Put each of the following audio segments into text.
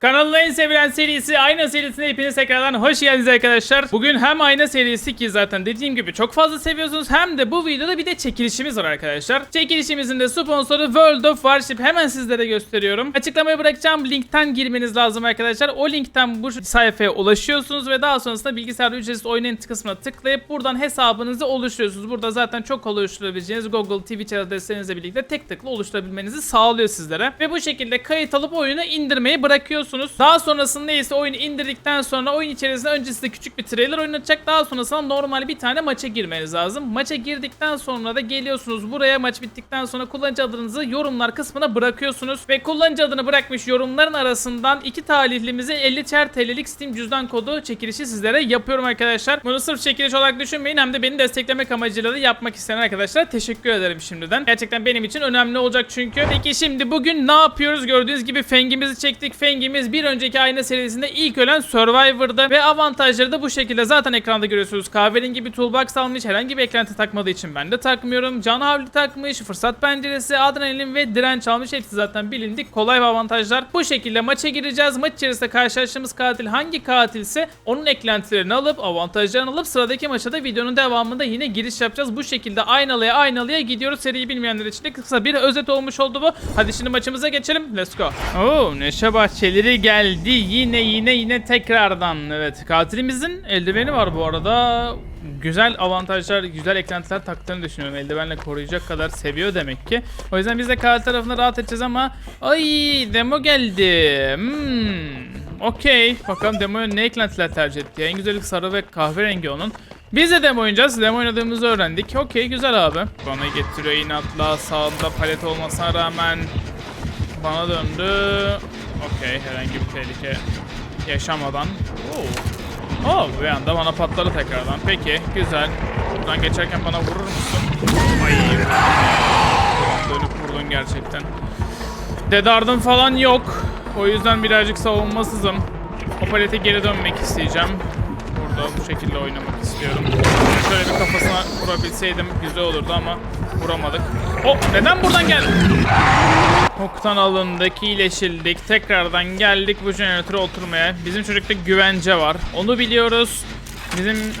Kanalın en sevilen serisi Ayna serisine hepiniz tekrardan hoş geldiniz arkadaşlar. Bugün hem Ayna serisi ki zaten dediğim gibi çok fazla seviyorsunuz hem de bu videoda bir de çekilişimiz var arkadaşlar. Çekilişimizin de sponsoru World of Warship hemen sizlere gösteriyorum. Açıklamaya bırakacağım linkten girmeniz lazım arkadaşlar. O linkten bu sayfaya ulaşıyorsunuz ve daha sonrasında bilgisayarda ücretsiz oynayın kısmına tıklayıp buradan hesabınızı oluşturuyorsunuz. Burada zaten çok kolay oluşturabileceğiniz Google Twitch adreslerinizle birlikte tek tıkla oluşturabilmenizi sağlıyor sizlere. Ve bu şekilde kayıt alıp oyunu indirmeyi bırakıyorsunuz. Daha sonrasında ise oyunu indirdikten sonra oyun içerisinde öncesinde küçük bir trailer oynatacak. Daha sonrasında normal bir tane maça girmeniz lazım. Maça girdikten sonra da geliyorsunuz buraya maç bittikten sonra kullanıcı adınızı yorumlar kısmına bırakıyorsunuz. Ve kullanıcı adını bırakmış yorumların arasından iki talihlimize 50 çer TL'lik Steam cüzdan kodu çekilişi sizlere yapıyorum arkadaşlar. Bunu sırf çekiliş olarak düşünmeyin hem de beni desteklemek amacıyla da yapmak isteyen arkadaşlara teşekkür ederim şimdiden. Gerçekten benim için önemli olacak çünkü. Peki şimdi bugün ne yapıyoruz? Gördüğünüz gibi Feng'imizi çektik. Feng'imiz bir önceki ayna serisinde ilk ölen Survivor'da ve avantajları da bu şekilde zaten ekranda görüyorsunuz. Kahverengi bir toolbox almış. Herhangi bir eklenti takmadığı için ben de takmıyorum. Can havli takmış. Fırsat penceresi, adrenalin ve direnç almış. Hepsi zaten bilindik. Kolay avantajlar. Bu şekilde maça gireceğiz. Maç içerisinde karşılaştığımız katil hangi katilse onun eklentilerini alıp avantajlarını alıp sıradaki maça da videonun devamında yine giriş yapacağız. Bu şekilde aynalıya aynalıya gidiyoruz. Seriyi bilmeyenler için de kısa bir özet olmuş oldu bu. Hadi şimdi maçımıza geçelim. Let's go. Oo, Neşe Bahçeleri geldi. Yine yine yine tekrardan. Evet katilimizin eldiveni var bu arada. Güzel avantajlar, güzel eklentiler taktığını düşünüyorum. Eldivenle koruyacak kadar seviyor demek ki. O yüzden biz de katil tarafına rahat edeceğiz ama ay demo geldi. Hmm. Okey. Bakalım demoya ne eklentiler tercih etti. En güzeli sarı ve kahverengi onun. Biz de demo oynayacağız. Demo oynadığımızı öğrendik. Okey güzel abi. Bana getiriyor inatla sağında palet olmasına rağmen bana döndü. Okey herhangi bir tehlike yaşamadan. Oo. Oh bir anda bana patladı tekrardan. Peki güzel. Buradan geçerken bana vurur musun? Ay. Dönüp vurdun gerçekten. Dedardım falan yok. O yüzden birazcık savunmasızım. O palete geri dönmek isteyeceğim. Burada bu şekilde oynamak istiyorum. Şöyle bir kafasına vurabilseydim güzel olurdu ama vuramadık. O neden buradan geldi? Oktan alındık, iyileşildik. Tekrardan geldik bu jeneratöre oturmaya. Bizim çocukta güvence var. Onu biliyoruz. Bizim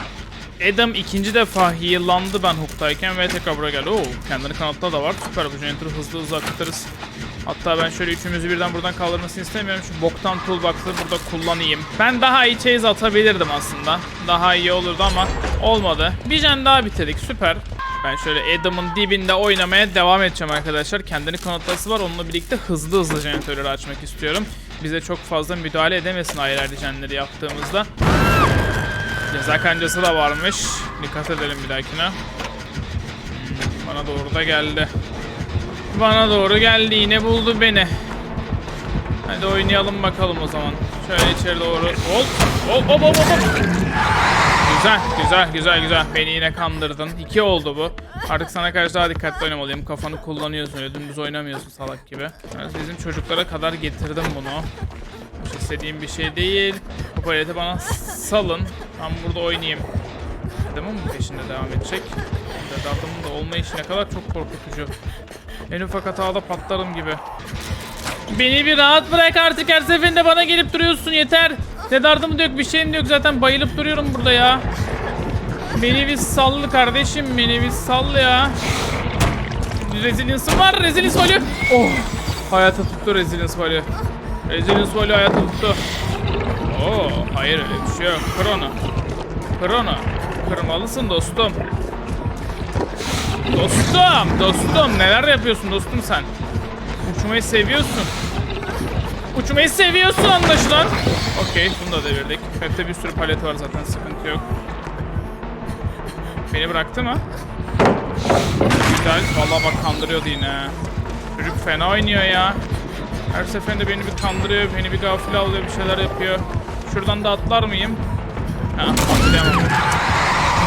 Adam ikinci defa heal'landı ben hook'tayken ve tekrar buraya geldi. Oo, kendini kanatla da var. Süper bu jeneratörü hızlı hızlı akıtırız. Hatta ben şöyle üçümüzü birden buradan kaldırmasını istemiyorum. Şu boktan toolbox'ı burada kullanayım. Ben daha iyi chase atabilirdim aslında. Daha iyi olurdu ama olmadı. Bir jen daha bitirdik. Süper. Ben şöyle Adam'ın dibinde oynamaya devam edeceğim arkadaşlar. Kendini kanıtlaması var. Onunla birlikte hızlı hızlı jeneratörleri açmak istiyorum. Bize çok fazla müdahale edemesin ayrı ayrı jenleri yaptığımızda. Ceza kancası da varmış. Dikkat edelim bir dahakine. Hmm, Bana doğru da geldi. Bana doğru geldi yine buldu beni. Hadi oynayalım bakalım o zaman. Şöyle içeri doğru. Hop hop hop hop hop. Güzel güzel güzel güzel. Beni yine kandırdın. İki oldu bu. Artık sana karşı daha dikkatli oynamalıyım. Kafanı kullanıyorsun öyle dümdüz oynamıyorsun salak gibi. Ben bizim çocuklara kadar getirdim bunu. Hiç istediğim bir şey değil. Bu paleti bana salın. Ben burada oynayayım. Adamın mı peşinde devam edecek? Adamın da olma işi ne kadar çok korkutucu. En ufak hatada patlarım gibi. Beni bir rahat bırak artık her seferinde bana gelip duruyorsun yeter. Ne dardımı da yok bir şeyim yok zaten bayılıp duruyorum burada ya. Beni bir sallı kardeşim beni bir sall ya. Resilience'ım var resilience value. Oh hayata tuttu resilience value. Resilience value hayata tuttu. Oo hayır öyle bir şey yok. Kır onu. Kırmalısın dostum. Dostum, dostum neler yapıyorsun dostum sen? Uçmayı seviyorsun. Uçmayı seviyorsun anlaşılan. Okey, bunu da devirdik. Hepte bir sürü palet var zaten, sıkıntı yok. Beni bıraktı mı? Güzel, vallahi bak kandırıyordu yine. Çocuk fena oynuyor ya. Her seferinde beni bir kandırıyor, beni bir gafil alıyor, bir şeyler yapıyor. Şuradan da atlar mıyım? Ha, atlayamam.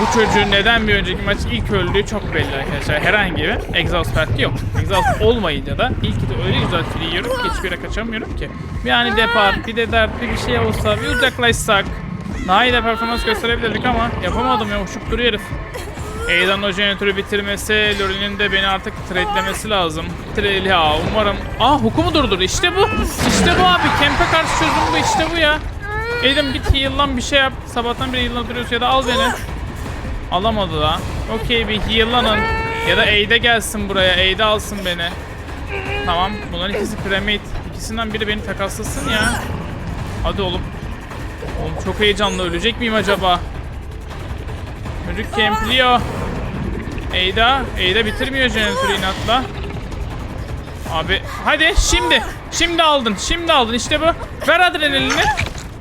Bu çocuğun neden bir önceki maç ilk öldüğü çok belli arkadaşlar. Herhangi bir egzoz farkı yok. Egzoz olmayınca da ilk de öyle güzel free yiyorum ki hiçbir yere kaçamıyorum ki. Yani depar, bir de dert, bir şey olsa, bir uzaklaşsak. Daha iyi de performans gösterebilirdik ama yapamadım ya uçup duruyor herif. Aidan o jeneratörü bitirmesi, Lori'nin de beni artık trade'lemesi lazım. Trade ya umarım. Aa hukumu durdur. İşte bu. İşte bu abi. Kempe karşı çözüm bu. İşte bu ya. Aidan git heal'lan bir şey yap. Sabahtan beri heal'lan duruyorsun ya da al beni. Alamadı da. Okey bir heal'lanın. Ya da Aide gelsin buraya. Aide alsın beni. Tamam. Bunların ikisi piramit. İkisinden biri beni takaslasın ya. Hadi oğlum. Oğlum çok heyecanlı. Ölecek miyim acaba? Çocuk kempliyor. Eyda. Eyda bitirmiyor jeneratörü inatla. Abi hadi şimdi. Şimdi aldın. Şimdi aldın. İşte bu. Ver adrenalini.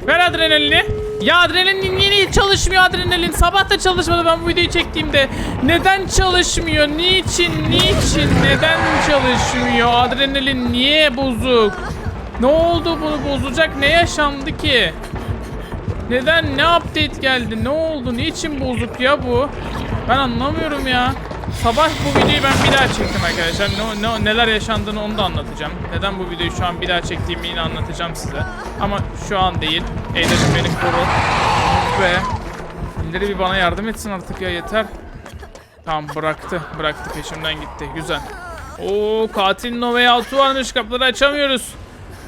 Ver adrenalini. Ya adrenalin niye çalışmıyor adrenalin? Sabah da çalışmadı ben bu videoyu çektiğimde. Neden çalışmıyor? Niçin? Niçin? Neden çalışmıyor? Adrenalin niye bozuk? Ne oldu bunu bozacak? Ne yaşandı ki? Neden? Ne update geldi? Ne oldu? Niçin bozuk ya bu? Ben anlamıyorum ya. Sabah bu videoyu ben bir daha çektim arkadaşlar. Ne, ne- neler yaşandığını onu da anlatacağım. Neden bu videoyu şu an bir daha çektiğimi yine anlatacağım size. Ama şu an değil. Eylül'ün beni koru. Ve birileri bir bana yardım etsin artık ya yeter. Tamam bıraktı. Bıraktı peşimden gitti. Güzel. Oo katil No Way Out'u varmış. Kapıları açamıyoruz.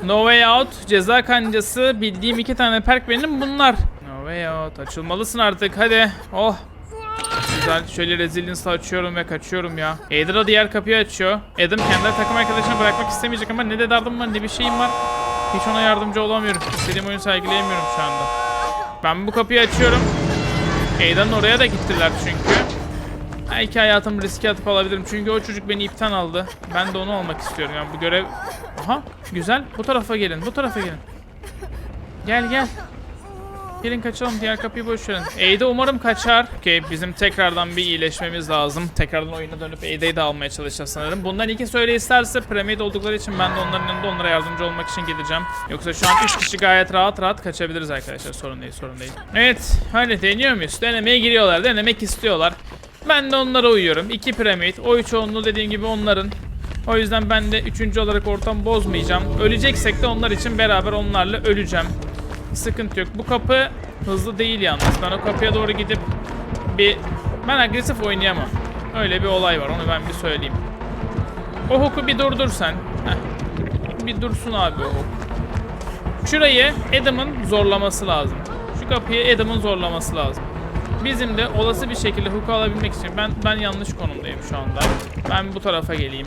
No Way Out, ceza kancası, bildiğim iki tane perk benim bunlar. No Way Out, açılmalısın artık hadi. Oh. Güzel, şöyle resilience açıyorum ve kaçıyorum ya. Adra diğer kapıyı açıyor. Adam kendi takım arkadaşını bırakmak istemeyecek ama ne de dardım var ne bir şeyim var. Hiç ona yardımcı olamıyorum. İstediğim oyunu sergileyemiyorum şu anda. Ben bu kapıyı açıyorum. Aidan'ın oraya da gittiler çünkü. Belki hayatımı riske atıp alabilirim. Çünkü o çocuk beni ipten aldı. Ben de onu olmak istiyorum. Yani bu görev... Aha güzel. Bu tarafa gelin. Bu tarafa gelin. Gel gel. Gelin kaçalım. Diğer kapıyı boş verin. Aida umarım kaçar. Okey bizim tekrardan bir iyileşmemiz lazım. Tekrardan oyuna dönüp Aida'yı da almaya çalışacağız sanırım. Bundan iki söyle isterse Pyramid oldukları için ben de onların yanında onlara yardımcı olmak için gideceğim. Yoksa şu an 3 kişi gayet rahat rahat kaçabiliriz arkadaşlar. Sorun değil sorun değil. Evet. Hadi deniyor muyuz? Denemeye giriyorlar. Denemek istiyorlar. Ben de onlara uyuyorum. İki piramit. Oy çoğunluğu dediğim gibi onların. O yüzden ben de üçüncü olarak ortam bozmayacağım. Öleceksek de onlar için beraber onlarla öleceğim. Sıkıntı yok. Bu kapı hızlı değil yalnız. Ben o kapıya doğru gidip bir... Ben agresif oynayamam. Öyle bir olay var. Onu ben bir söyleyeyim. O hoku bir durdur sen. Heh. Bir dursun abi o hok. Şurayı Adam'ın zorlaması lazım. Şu kapıyı Adam'ın zorlaması lazım. Bizim de olası bir şekilde hook'u alabilmek için ben ben yanlış konumdayım şu anda. Ben bu tarafa geleyim.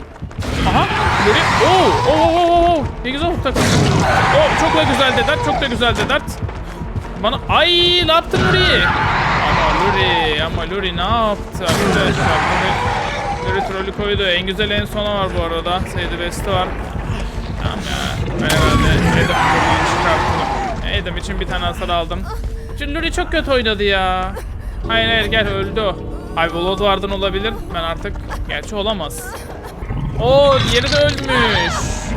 Aha! Böyle Oo! Oo! Oo! Oo! Ne güzel takıldı. Oo, çok da güzel Dedart, çok da güzel Dedart. Bana ay ne yaptın Luri? Ama Luri, ama Luri ne yaptı arkadaşlar? Luri, Luri trolü koydu. En güzel en sona var bu arada. Sayıda besti var. Tamam ya. Ben herhalde Adam çıkarttım. Adam için bir tane hasar aldım. Çünkü Luri çok kötü oynadı ya. Hayır hayır gel öldü o. Ay Blood Warden olabilir. Ben artık... Gerçi olamaz. Oo diğeri de ölmüş.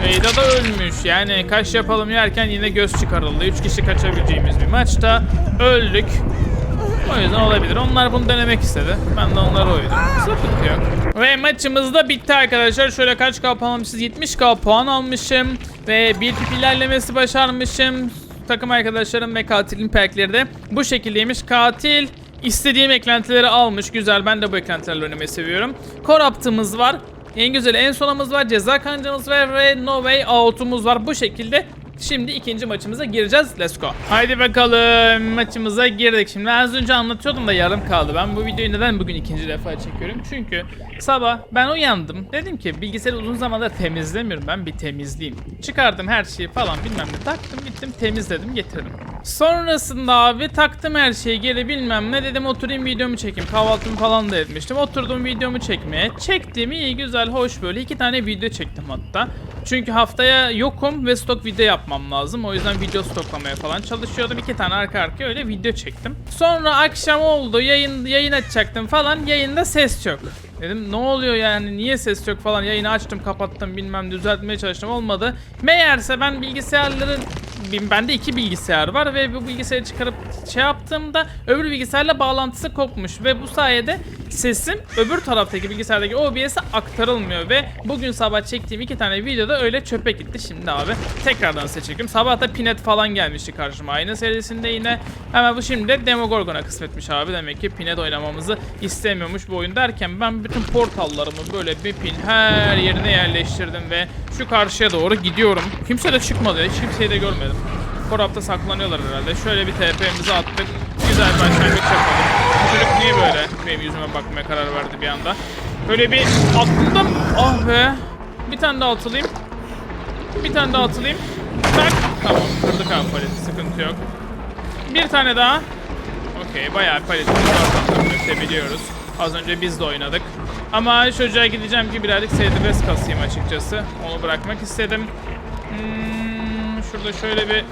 Eyda da ölmüş. Yani kaç yapalım yerken yine göz çıkarıldı. 3 kişi kaçabileceğimiz bir maçta öldük. O yüzden olabilir. Onlar bunu denemek istedi. Ben de onlara uydum. Sıkıntı yok. Ve maçımız da bitti arkadaşlar. Şöyle kaç k puan almışız? 70k puan almışım. Ve bir tip ilerlemesi başarmışım. Takım arkadaşlarım ve katilin perkleri de bu şekildeymiş. Katil istediğim eklentileri almış. Güzel. Ben de bu eklentilerle oynamayı seviyorum. Corrupt'ımız var. En güzeli en sonumuz var. Ceza kancamız var ve No Way Out'umuz var. Bu şekilde Şimdi ikinci maçımıza gireceğiz. Let's go. Haydi bakalım maçımıza girdik. Şimdi az önce anlatıyordum da yarım kaldı. Ben bu videoyu neden bugün ikinci defa çekiyorum? Çünkü sabah ben uyandım. Dedim ki bilgisayarı uzun zamandır temizlemiyorum. Ben bir temizleyeyim. Çıkardım her şeyi falan bilmem ne. Taktım gittim temizledim getirdim. Sonrasında abi taktım her şeyi geri bilmem ne dedim oturayım videomu çekeyim. Kahvaltımı falan da etmiştim. Oturdum videomu çekmeye. Çektim iyi güzel hoş böyle iki tane video çektim hatta. Çünkü haftaya yokum ve stok video yapmam lazım. O yüzden video stoklamaya falan çalışıyordum. İki tane arka arkaya öyle video çektim. Sonra akşam oldu. Yayın yayın açacaktım falan. Yayında ses yok. Dedim ne oluyor yani niye ses yok falan. Yayını açtım kapattım bilmem düzeltmeye çalıştım olmadı. Meğerse ben bilgisayarların Bende iki bilgisayar var ve bu bilgisayarı çıkarıp şey yaptığımda öbür bilgisayarla bağlantısı kopmuş ve bu sayede sesim öbür taraftaki bilgisayardaki OBS'e aktarılmıyor ve bugün sabah çektiğim iki tane videoda öyle çöpe gitti. Şimdi abi tekrardan size çekiyorum. Sabah da Pinet falan gelmişti karşıma aynı serisinde yine. Hemen bu şimdi de Demogorgon'a kısmetmiş abi. Demek ki Pinet oynamamızı istemiyormuş bu oyun derken ben bütün portallarımı böyle bir pin her yerine yerleştirdim ve şu karşıya doğru gidiyorum. Kimse de çıkmadı. Hiç kimseyi de görmedim. Korapta saklanıyorlar herhalde. Şöyle bir TP'mizi attık. Güzel başlangıç yapalım. Çocuk niye böyle benim yüzüme bakmaya karar verdi bir anda? Böyle bir atladım. Ah be. Bir tane daha atılayım. Bir tane daha atılayım. Tak. Tamam kırdık abi paleti. Sıkıntı yok. Bir tane daha. Okey bayağı paletimizi atlatabiliyoruz. Az önce biz de oynadık. Ama çocuğa gideceğim ki birazcık serbest kasayım açıkçası. Onu bırakmak istedim. Hmm, şurada şöyle bir...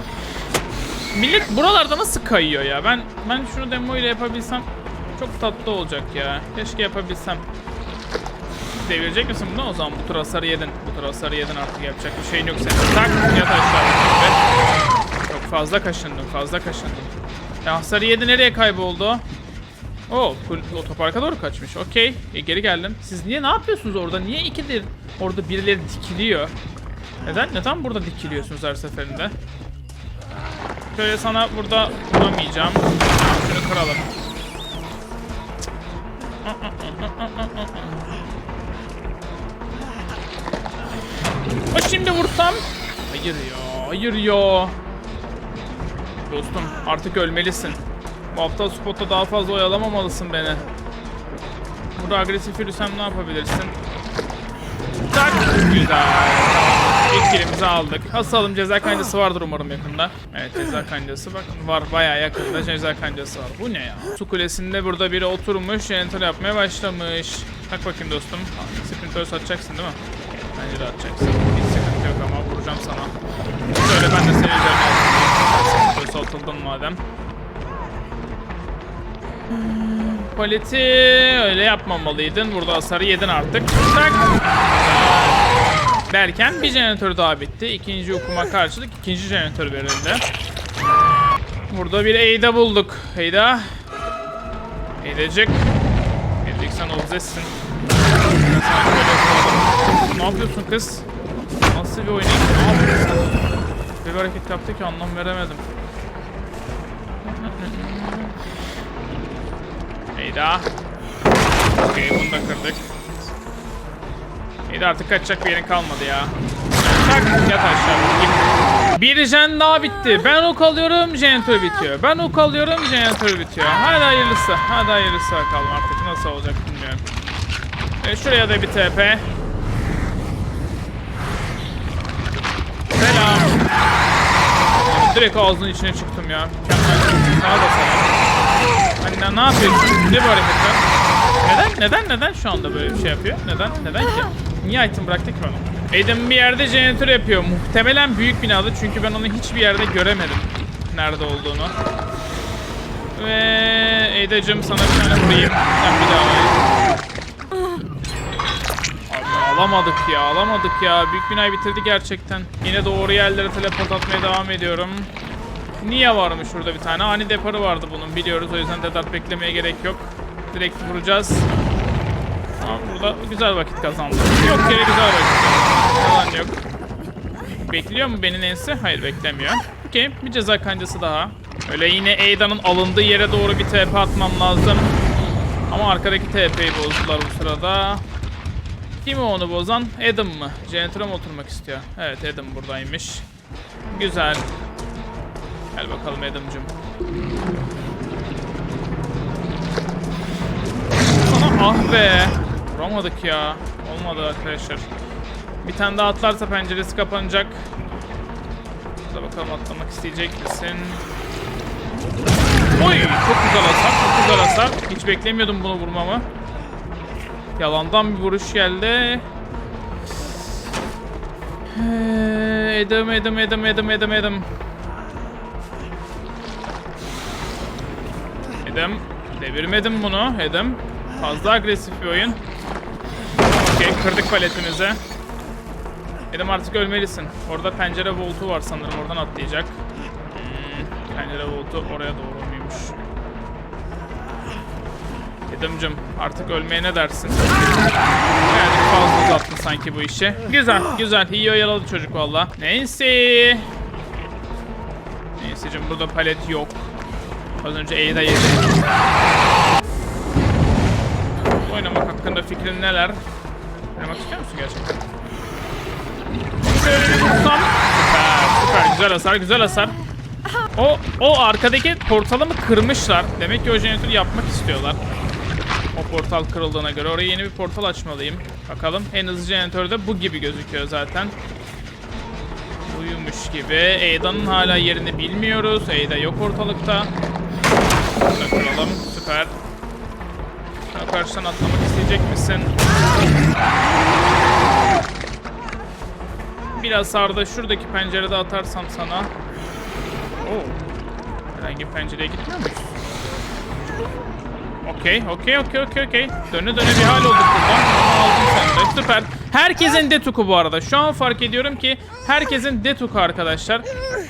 Millet buralarda nasıl kayıyor ya? Ben ben şunu demo ile yapabilsem çok tatlı olacak ya. Keşke yapabilsem. Devirecek misin bunu? O zaman bu tur hasarı yedin. Bu tur hasarı yedin artık yapacak bir şeyin yok senin. Tak yat. Çok fazla kaşındın, fazla kaşındın. Ya hasarı yedi nereye kayboldu? o? Otoparka doğru kaçmış. Okey. E, geri geldim. Siz niye ne yapıyorsunuz orada? Niye ikidir orada birileri dikiliyor? Neden? Neden burada dikiliyorsunuz her seferinde? Şöyle sana burada vuramayacağım. Şunu kıralım. Ha şimdi vursam? Hayır ya, hayır ya. Dostum artık ölmelisin. Bu hafta spotta daha fazla oyalamamalısın beni. Burada agresif yürüsem ne yapabilirsin? Tak! Güzel. İlk aldık. Asalım ceza kancası vardır umarım yakında. Evet ceza kancası bak var bayağı yakında ceza kancası var. Bu ne ya? Su kulesinde burada biri oturmuş janitor yapmaya başlamış. Bak bakayım dostum. Sprintör satacaksın değil mi? Bence de atacaksın. Hiç sıkıntı yok ama vuracağım sana. Şöyle ben de seni üzerine Sprintör satıldın madem. Paleti öyle yapmamalıydın. Burada hasarı yedin artık. Tak. Derken bir jeneratör daha bitti. İkinci okuma karşılık ikinci jeneratör verildi. Burada bir Eyda bulduk. Eyda. Eydacık. Eydacık sen obzessin. Ne yapıyorsun kız? Nasıl bir oynayış? Ne yapıyorsun? Bir hareket yaptı ki anlam veremedim. Eyda. Okey bunu da kırdık. Eyda artık kaçacak bir yerin kalmadı ya. Tak yat aşağı. Bir jen daha bitti. Ben ok alıyorum, jeneratör bitiyor. Ben ok alıyorum, jeneratör bitiyor. Hadi hayırlısı. Hadi hayırlısı bakalım artık nasıl olacak bilmiyorum. E, şuraya da bir TP. Selam. Direkt ağzının içine çıktım ya. Mükemmel. Da selam. Anne ne yapıyorsun? Ne bu hareketler? Neden? Neden? Neden şu anda böyle bir şey yapıyor? Neden? Neden ki? Niye item bıraktı ki bana? Adam bir yerde jeneratör yapıyor. Muhtemelen büyük binada çünkü ben onu hiçbir yerde göremedim. Nerede olduğunu. Ve Eyda'cım sana bir tane vurayım. Sen bir daha vurayım. Abi alamadık ya alamadık ya. Büyük binayı bitirdi gerçekten. Yine doğru yerlere teleport atmaya devam ediyorum. Niye varmış şurada bir tane? Ani deparı vardı bunun biliyoruz. O yüzden dedat beklemeye gerek yok. Direkt vuracağız. Tamam burada güzel vakit kazandık. Yok yere güzel vakit kazandık. Yok. Bekliyor mu benim ensi? Hayır beklemiyor. Okey bir ceza kancası daha. Öyle yine Eida'nın alındığı yere doğru bir TP atmam lazım. Ama arkadaki TP'yi bozdular bu sırada. Kim onu bozan? Adam mı? Janitor'a oturmak istiyor? Evet Adam buradaymış. Güzel. Gel bakalım Adam'cım. Ah be. Vuramadık ya. Olmadı arkadaşlar. Bir tane daha atlarsa penceresi kapanacak. Hadi bakalım atlamak isteyecek misin? Oy çok güzel hasar, çok güzel hasar. Hiç beklemiyordum bunu vurmamı. Yalandan bir vuruş geldi. Ee, Edim, edim, edim, edim, edim, edim. Edim. Devirmedim bunu. Edim. Fazla agresif bir oyun. Okey kırdık paletimizi. Adam artık ölmelisin. Orada pencere voltu var sanırım. Oradan atlayacak. Hmm, pencere voltu oraya doğru muymuş? Adamcım artık ölmeye ne dersin? Yani fazla uzattın sanki bu işi. Güzel, güzel. İyi oyaladı çocuk valla. Nancy. Nancy'cim burada palet yok. Az önce E'yi de. Oynamak hakkında fikrin neler? Oynamak istiyor musun gerçekten? Şöyle. Süper, süper. Güzel hasar, güzel hasar. O, o arkadaki portalı mı kırmışlar? Demek ki o jeneratörü yapmak istiyorlar. O portal kırıldığına göre oraya yeni bir portal açmalıyım. Bakalım en hızlı jeneratör de bu gibi gözüküyor zaten. Uyumuş gibi. Eyda'nın hala yerini bilmiyoruz. Eyda yok ortalıkta. Bunu kıralım. Süper. Karşıdan atlamak isteyecek misin? Biraz sarda şuradaki pencerede atarsam sana. Oo. Herhangi bir pencereye gitmiyor muyuz? Okey, okey, okey, okey, okey. Döne döne bir hal olduk buradan. Aldım sen. Süper. Herkesin detuku bu arada. Şu an fark ediyorum ki herkesin detuku arkadaşlar.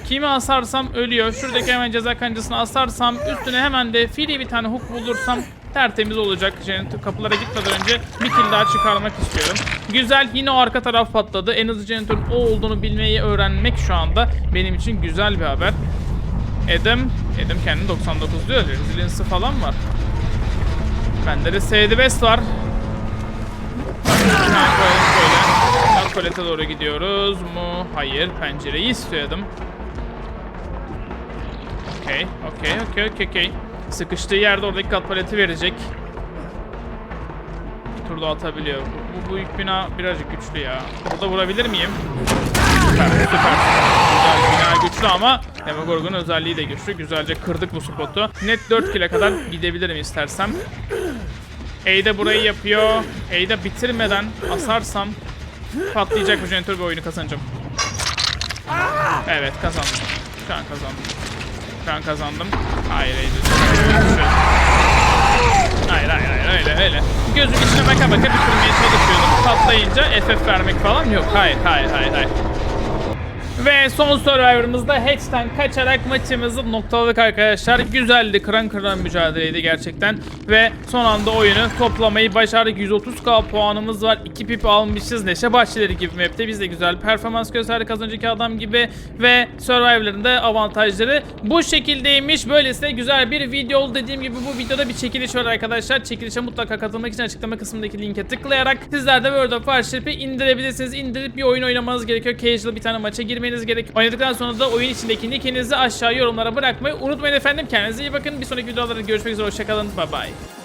Kimi asarsam ölüyor. Şuradaki hemen ceza kancasını asarsam üstüne hemen de free bir tane hook bulursam tertemiz olacak. Janitor kapılara gitmeden önce bir kill daha çıkarmak istiyorum. Güzel. Yine o arka taraf patladı. En hızlı janitorun o olduğunu bilmeyi öğrenmek şu anda benim için güzel bir haber. Adam, Adam kendini 99 diyor. Resilience'ı falan var. Bende de SD Best var. Kolete doğru gidiyoruz mu? Hayır. Pencereyi istiyordum. Okey. Okey. Okey. Okey. Okey. Sıkıştığı yerde oradaki kat paleti verecek. Bir tur da atabiliyor. Bu, bu büyük bina birazcık güçlü ya. Burada vurabilir miyim? Süper. Süper. Güzel. Bina güçlü ama Demogorgon özelliği de güçlü. Güzelce kırdık bu spotu. Net 4 kile kadar gidebilirim istersem. Eyda burayı yapıyor. Eyda bitirmeden asarsam patlayacak bu jeneratör ve oyunu kazanacağım. Evet kazandım. Şu an kazandım. An kazandım. Hayır Eyda. Hayır hayır hayır öyle öyle. Gözüm içine baka baka bitirmeye çalışıyordum. Patlayınca FF vermek falan yok. Hayır hayır hayır hayır. Ve son Survivor'ımızda Hatch'ten kaçarak maçımızı noktaladık arkadaşlar. Güzeldi, kıran kıran mücadeleydi gerçekten. Ve son anda oyunu toplamayı başardık. 130k puanımız var. 2 pip almışız. Neşe Bahçeleri gibi map'te biz de güzel performans gösterdik az önceki adam gibi. Ve Survivor'ların da avantajları bu şekildeymiş. Böylesine güzel bir video oldu. Dediğim gibi bu videoda bir çekiliş var arkadaşlar. Çekilişe mutlaka katılmak için açıklama kısmındaki linke tıklayarak sizler de World of Warship'i indirebilirsiniz. İndirip bir oyun oynamanız gerekiyor. Casual bir tane maça girmeniz gerek. Oynadıktan sonra da oyun içindeki nickinizi aşağı yorumlara bırakmayı unutmayın efendim. Kendinize iyi bakın. Bir sonraki videolarda görüşmek üzere. Hoşçakalın. Bye bye.